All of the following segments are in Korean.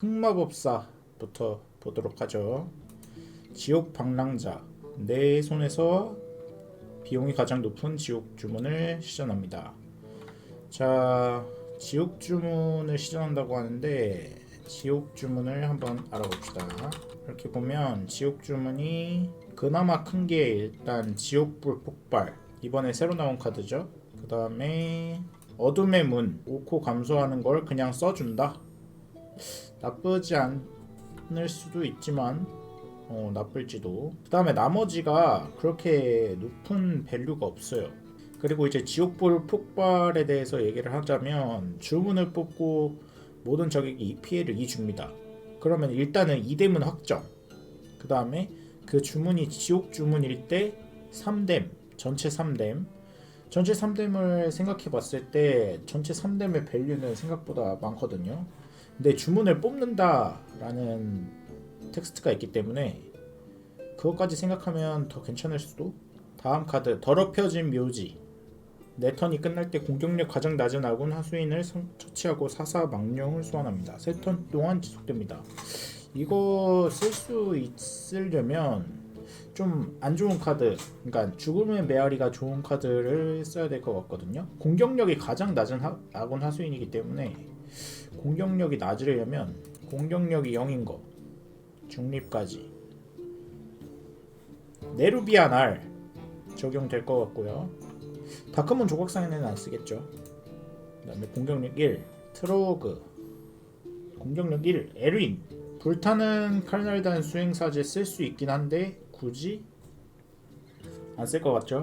흑마법사부터 보도록 하죠. 지옥 방랑자 내 손에서 비용이 가장 높은 지옥 주문을 시전합니다. 자, 지옥 주문을 시전한다고 하는데 지옥 주문을 한번 알아봅시다. 이렇게 보면 지옥 주문이 그나마 큰 게 일단 지옥불 폭발 이번에 새로 나온 카드죠. 그 다음에 어둠의 문 5코 감소하는 걸 그냥 써준다. 나쁘지 않을 수도 있지만 어, 나쁠지도. 그 다음에 나머지가 그렇게 높은 밸류가 없어요. 그리고 이제 지옥불 폭발에 대해서 얘기를 하자면 주문을 뽑고 모든 적에게 이 피해를 2 줍니다. 그러면 일단은 2댐은 확정. 그 다음에 그 주문이 지옥 주문일 때 3댐 전체 3댐. 전체 3댐을 생각해 봤을 때 전체 3댐의 밸류는 생각보다 많거든요 근데 주문을 뽑는다라는 텍스트가 있기 때문에 그것까지 생각하면 더 괜찮을 수도. 다음 카드 더럽혀진 묘지. 내 턴이 끝날 때 공격력 가장 낮은 아군 하수인을 성- 처치하고 사사 망령을 소환합니다. 세 턴 동안 지속됩니다. 이거 쓸 수 있으려면 좀 안 좋은 카드, 그러니까 죽음의 메아리가 좋은 카드를 써야 될 것 같거든요. 공격력이 가장 낮은 하- 아군 하수인이기 때문에 공격력이 낮으려면 공격력이 0인 거. 중립까지. 네루비아 날 적용될 것 같고요. 다크문 조각상에는 안 쓰겠죠. 그 다음에 공격력 1 트로그. 공격력 1 에르인. 불타는 칼날단 수행사제 쓸 수 있긴 한데 굳이 안 쓸 것 같죠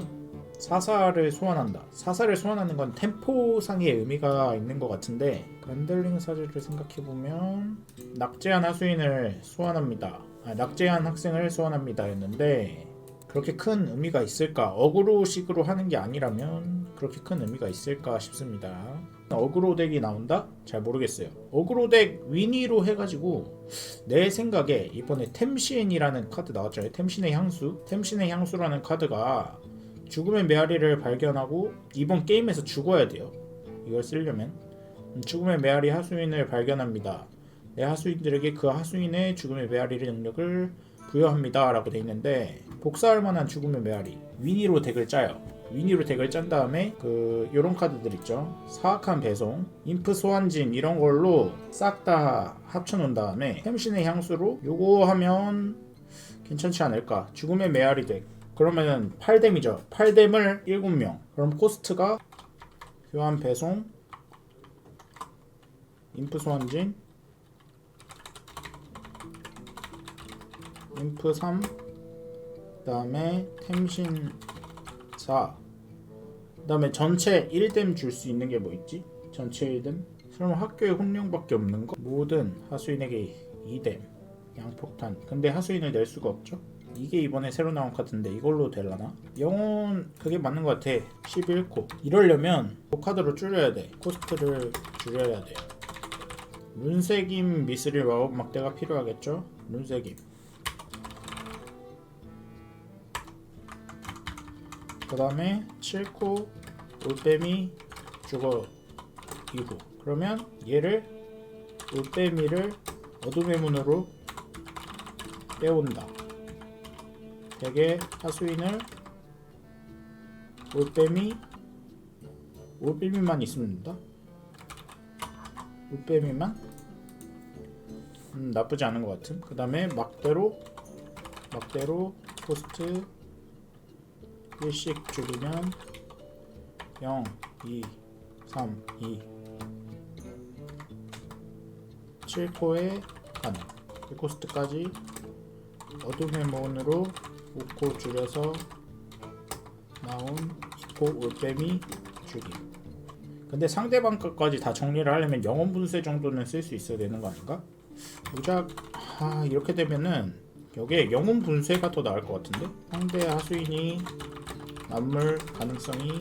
사사를 소환한다. 사사를 소환하는 건 템포상의 의미가 있는 것 같은데 간들링 사제를 생각해 보면 낙제한 하수인을 소환합니다. 아, 낙제한 학생을 소환합니다. 했는데 그렇게 큰 의미가 있을까? 어그로식으로 하는 게 아니라면 그렇게 큰 의미가 있을까 싶습니다. 어그로 덱이 나온다? 잘 모르겠어요. 어그로 덱 위니로 해가지고 내 생각에 이번에 템신이라는 카드 나왔잖아요. 템신의 향수. 템신의 향수라는 카드가 죽음의 메아리를 발견하고 이번 게임에서 죽어야 돼요. 이걸 쓰려면 음, 죽음의 메아리 하수인을 발견합니다. 내 하수인들에게 그 하수인의 죽음의 메아리의 능력을 부여합니다 라고 돼 있는데 복사할 만한 죽음의 메아리 위니로 덱을 짜요. 위니로 덱을 짠 다음에 그 요런 카드들 있죠. 사악한 배송, 인프 소환진 이런 걸로 싹 다 합쳐 놓은 다음에 템신의 향수로 요거 하면 괜찮지 않을까? 죽음의 메아리 덱 그러면은 8댐이죠. 8댐을 7명. 그럼 코스트가 교환 배송 인프 소환진 인프 3 그다음에 템신 4 그다음에 전체 1댐 줄 수 있는 게 뭐 있지? 전체 1댐? 설마 학교에 혼령밖에 없는 거? 모든 하수인에게 2댐 양폭탄 근데 하수인을 낼 수가 없죠? 이게 이번에 새로 나온 카드인데 이걸로 될라나? 영혼 그게 맞는 것 같아. 11코. 이러려면 그 카드로 줄여야 돼. 코스트를 줄여야 돼. 눈새김 미스릴 마법 막대가 필요하겠죠? 눈새김 그 다음에 7코 올빼미 죽어 이후 그러면 얘를 올빼미를 어둠의 문으로 빼온다 덱의 하수인을 올빼미 올빼미만 있으면 된다? 올빼미만? 음, 나쁘지 않은 것 같음 그 다음에 막대로 막대로 포스트 1씩 줄이면 0 2 3 2 7코에 가능. 코스트까지 어둠의 문으로 5코 줄여서 나온 2코 올빼미 주기 근데 상대방 것까지 다 정리를 하려면 영혼 분쇄 정도는 쓸 수 있어야 되는 거 아닌가? 무작 아 이렇게 되면은 여기에 영혼 분쇄가 더 나을 것 같은데? 상대 하수인이 남물 가능성이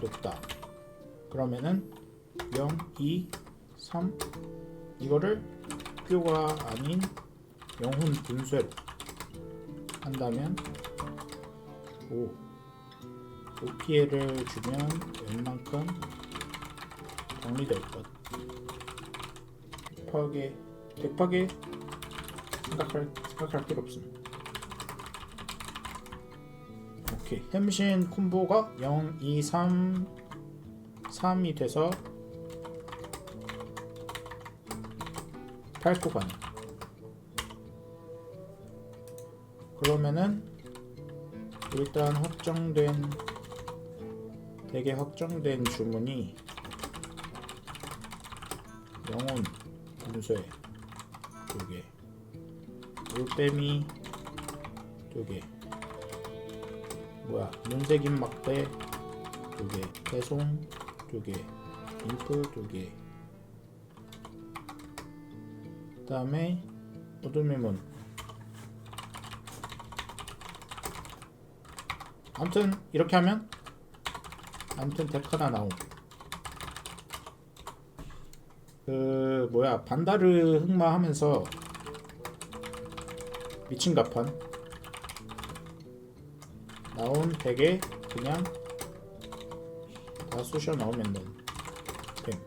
높다. 그러면은 0, 2, 3 이거를 학교가 아닌 영혼 분쇄로 한다면 5 5 피해를 주면 웬만큼 정리될 것 덱파괴 덱파괴 생각할 생각할 필요 없음. 오케이 햄신 콤보가 0, 2, 3, 3이 돼서 8코 가네. 그러면은 일단 확정된 되게 확정된 주문이 영혼 분쇄 두개 올빼미 두개 뭐야 눈새김 막대 두개 배송 두개 인프 두개. 그 다음에 어둠의 문 아무튼 이렇게 하면 아무튼 덱 하나 나옴 그 뭐야 반다르 흑마 하면서 미친 가판 나온 덱에 그냥 다 쑤셔 넣으면 돼. 됨.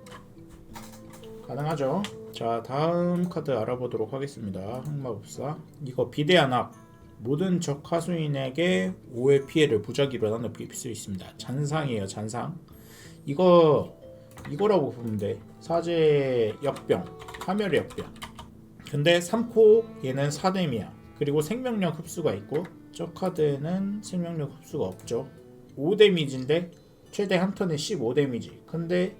가능하죠? 자 다음 카드 알아보도록 하겠습니다. 흑마법사 이거 비대한 악 모든 적 하수인에게 5의 피해를 무작위로 나눠 수 있습니다. 잔상이에요 잔상. 이거 이거라고 보면 돼. 사제 역병 파멸의 역병. 근데 3코 얘는 4뎀이야. 그리고 생명력 흡수가 있고 저 카드에는 생명력 흡수가 없죠. 5 데미지인데 최대 한 턴에 15 데미지. 근데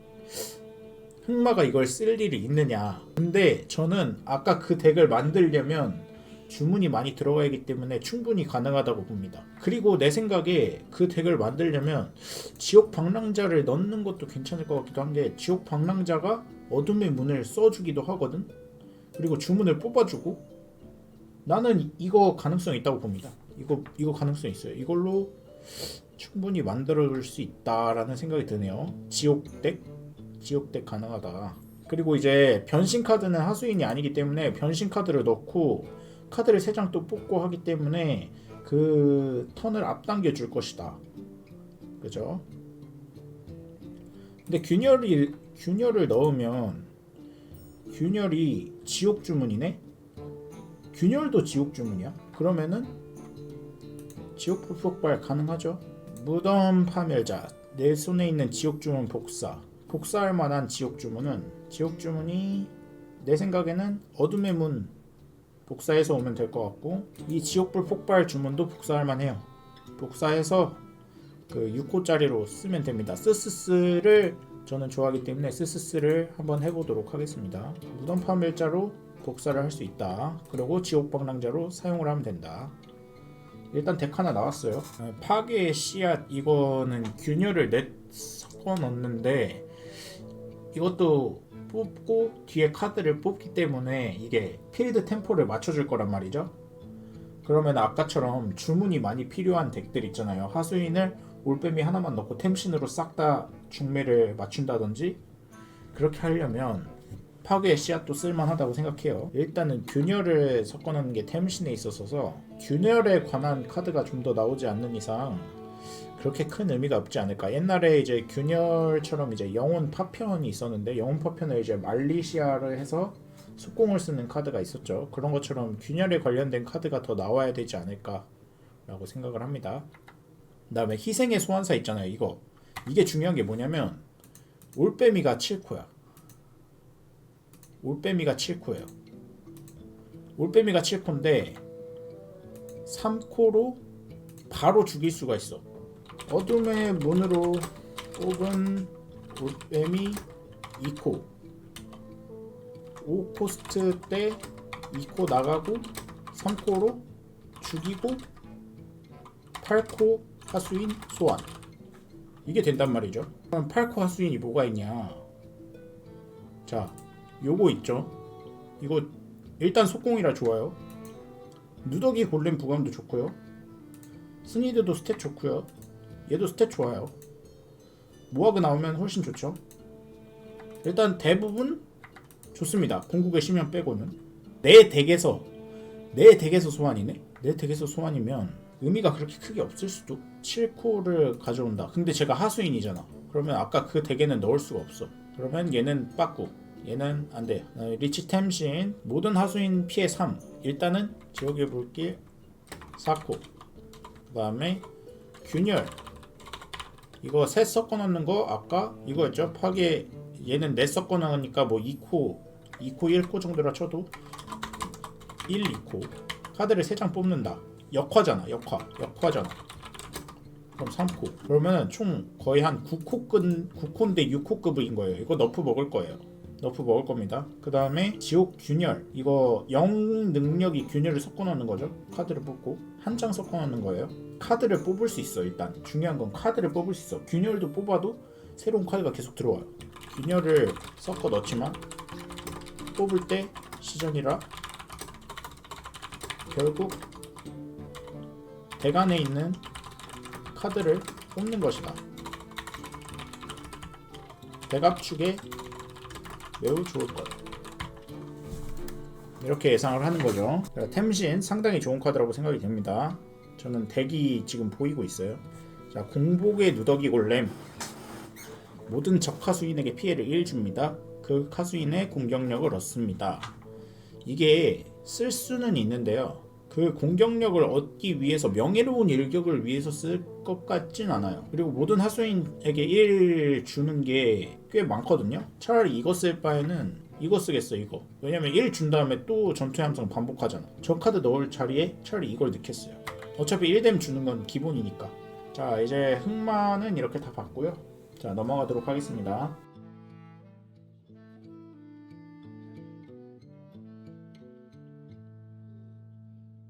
흑마가 이걸 쓸 일이 있느냐. 근데 저는 아까 그 덱을 만들려면 주문이 많이 들어가기 때문에 충분히 가능하다고 봅니다. 그리고 내 생각에 그 덱을 만들려면 지옥 방랑자를 넣는 것도 괜찮을 것 같기도 한 게 지옥 방랑자가 어둠의 문을 써주기도 하거든. 그리고 주문을 뽑아주고 나는 이거 가능성 있다고 봅니다. 이거 이거 가능성 있어요. 이걸로 충분히 만들어줄 수 있다라는 생각이 드네요. 지옥 덱, 지옥 덱 가능하다. 그리고 이제 변신 카드는 하수인이 아니기 때문에 변신 카드를 넣고 카드를 3장 또 뽑고 하기 때문에 그 턴을 앞당겨 줄 것이다. 그죠? 근데 균열이 균열을 넣으면 균열이 지옥 주문이네. 균열도 지옥 주문이야. 그러면은 지옥 폭발 가능하죠? 무덤 파멸자 내 손에 있는 지옥 주문 복사 복사할 만한 지옥 주문은 지옥 주문이 내 생각에는 어둠의 문 복사해서 오면 될 것 같고 이 지옥불 폭발 주문도 복사할 만해요. 복사해서 그 6호짜리로 쓰면 됩니다. 스스스를 저는 좋아하기 때문에 스스스를 한번 해보도록 하겠습니다. 무덤 파멸자로 복사를 할 수 있다. 그리고 지옥방랑자로 사용을 하면 된다. 일단 덱 하나 나왔어요. 어, 파괴의 씨앗 이거는 균열을 넷 섞어 넣는데 이것도 뽑고 뒤에 카드를 뽑기 때문에 이게 필드 템포를 맞춰줄 거란 말이죠. 그러면 아까처럼 주문이 많이 필요한 덱들 있잖아요. 하수인을 올빼미 하나만 넣고 템신으로 싹 다 중매를 맞춘다든지 그렇게 하려면 파괴의 씨앗도 쓸만하다고 생각해요. 일단은 균열을 섞어놓는 게 템신에 있어서 균열에 관한 카드가 좀 더 나오지 않는 이상 그렇게 큰 의미가 없지 않을까. 옛날에 이제 균열처럼 이제 영혼 파편이 있었는데 영혼 파편을 이제 말리시아를 해서 속공을 쓰는 카드가 있었죠. 그런 것처럼 균열에 관련된 카드가 더 나와야 되지 않을까라고 생각을 합니다. 그다음에 희생의 소환사 있잖아요. 이거 이게 중요한 게 뭐냐면 올빼미가 7코야. 올빼미가 7코예요. 올빼미가 7코인데 3코로 바로 죽일 수가 있어. 어둠의 문으로 뽑은 올빼미 2코 5코스트 때 2코 나가고 3코로 죽이고 8코 하수인 소환. 이게 된단 말이죠. 그럼 8코 하수인이 뭐가 있냐? 자 요거 있죠. 이거 일단 속공이라 좋아요. 누더기 골렘 부감도 좋고요. 스니드도 스탯 좋고요 얘도 스탯 좋아요. 모아그 나오면 훨씬 좋죠. 일단 대부분 좋습니다. 궁극의 심연 빼고는 내 덱에서 내 덱에서 소환이네. 내 덱에서 소환이면 의미가 그렇게 크게 없을 수도. 7코를 가져온다. 근데 제가 하수인이잖아. 그러면 아까 그 덱에는 넣을 수가 없어. 그러면 얘는 빠꾸 얘는 안돼 어, 리치 템신 모든 하수인 피해 3 일단은 지옥의 불길 4코 그 다음에 균열 이거 셋 섞어 넣는 거 아까 이거였죠? 파괴 얘는 넷 섞어 넣으니까 뭐 2코 2코 1코 정도라 쳐도 1, 2코. 카드를 3장 뽑는다. 역화잖아 역화. 역화잖아. 그럼 3코. 그러면은 총 거의 한 9코급 9코인데 6코급인 거예요. 이거 너프 먹을 거예요 너프 먹을 겁니다. 그 다음에 지옥 균열. 이거 영 능력이 균열을 섞어 넣는 거죠. 카드를 뽑고 한 장 섞어 넣는 거예요. 카드를 뽑을 수 있어 일단. 중요한 건 카드를 뽑을 수 있어. 균열도 뽑아도 새로운 카드가 계속 들어와요. 균열을 섞어 넣지만 뽑을 때 시전이라 결국 대간에 있는 카드를 뽑는 것이다. 대갑축에 매우 좋을 것. 이렇게 예상을 하는 거죠. 자, 템신 상당히 좋은 카드라고 생각이 됩니다. 저는 덱이 지금 보이고 있어요. 자, 공복의 누더기 골렘. 모든 적 카수인에게 피해를 1 줍니다. 그 카수인의 공격력을 얻습니다. 이게 쓸 수는 있는데요. 그 공격력을 얻기 위해서 명예로운 일격을 위해서 쓸 것 같진 않아요. 그리고 모든 하수인에게 1 주는 게 꽤 많거든요. 차라리 이거 쓸 바에는 이거 쓰겠어 이거. 왜냐면 1 준 다음에 또 전투의 함성 반복하잖아. 저 카드 넣을 자리에 차라리 이걸 넣겠어요. 어차피 1뎀 주는 건 기본이니까. 자 이제 흑마는 이렇게 다 봤고요. 자 넘어가도록 하겠습니다.